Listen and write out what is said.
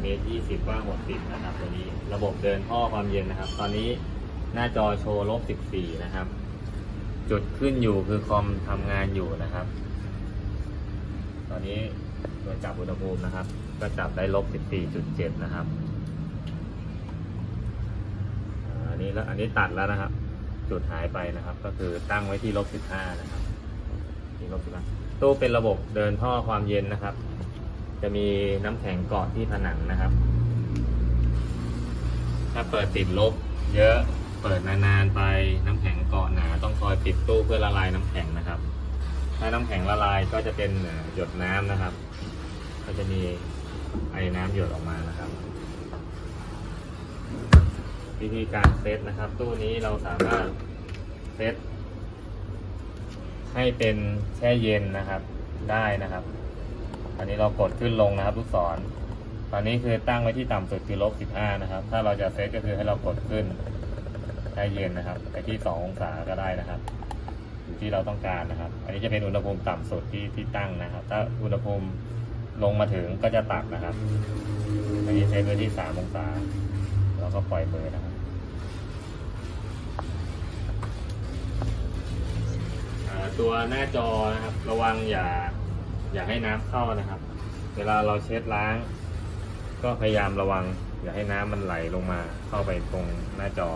เมตรยี่สิบกว้างหกสิบนะครับตัวนี้ระบบเดินท่อความเย็นนะครับ ตอนนี้หน้าจอโชว์ลบสิบสี่นะครับ จุดขึ้นอยู่คือคอมทำงานอยู่นะครับ ตอนนี้ตัวจับอุณหภูมินะครับ ก็จับได้ลบสิบสี่จุดเจ็ดนะครับอันนี้แล้วอันนี้ตัดแล้วนะครับ จุดหายไปนะครับ ก็คือตั้งไว้ที่ลบสิบห้านะครับที่ลบสิบห้าตู้เป็นระบบเดินท่อความเย็นนะครับ จะมีน้ำแข็งเกาะที่ผนังนะครับ ถ้าเปิดติดลบ เยอะเปิดนานๆไปน้ำแข็งเกาะหนาต้องคอยปิดตู้เพื่อละลายน้ำแข็งนะครับ ถ้าน้ำแข็งละลายก็จะเป็นหยดน้ำนะครับ ก็จะมีไอ้น้ำหยดออกมานะครับ วิธีการเซตนะครับ ตู้นี้เราสามารถเซตให้เป็นแช่เย็นนะครับได้นะครับ อันนี้เรากดขึ้นลงนะครับลูกศร ตอนนี้คือตั้งไว้ที่ต่ำสุดคือลบ15นะครับ ถ้าเราจะเซตก็คือให้เรากดขึ้นแช่เย็นนะครับ ไปที่2ององศาก็ได้นะครับอยู่ที่เราต้องการนะครับ อันนี้จะเป็นอุณหภูมิต่ำสุดที่ที่ตั้งนะครับ ถ้าอุณหภูมิลงมาถึงก็จะตัดนะครับ อันนี้เซตไว้ที่3องศาแล้วก็ปล่อยมือนะครับตัวหน้าจอนะครับ ระวังอย่า อย่าให้น้ำเข้านะครับ เวลาเราเช็ดล้าง ก็พยายามระวัง อย่าให้น้ำมันไหลลงมาเข้าไปตรงหน้าจอ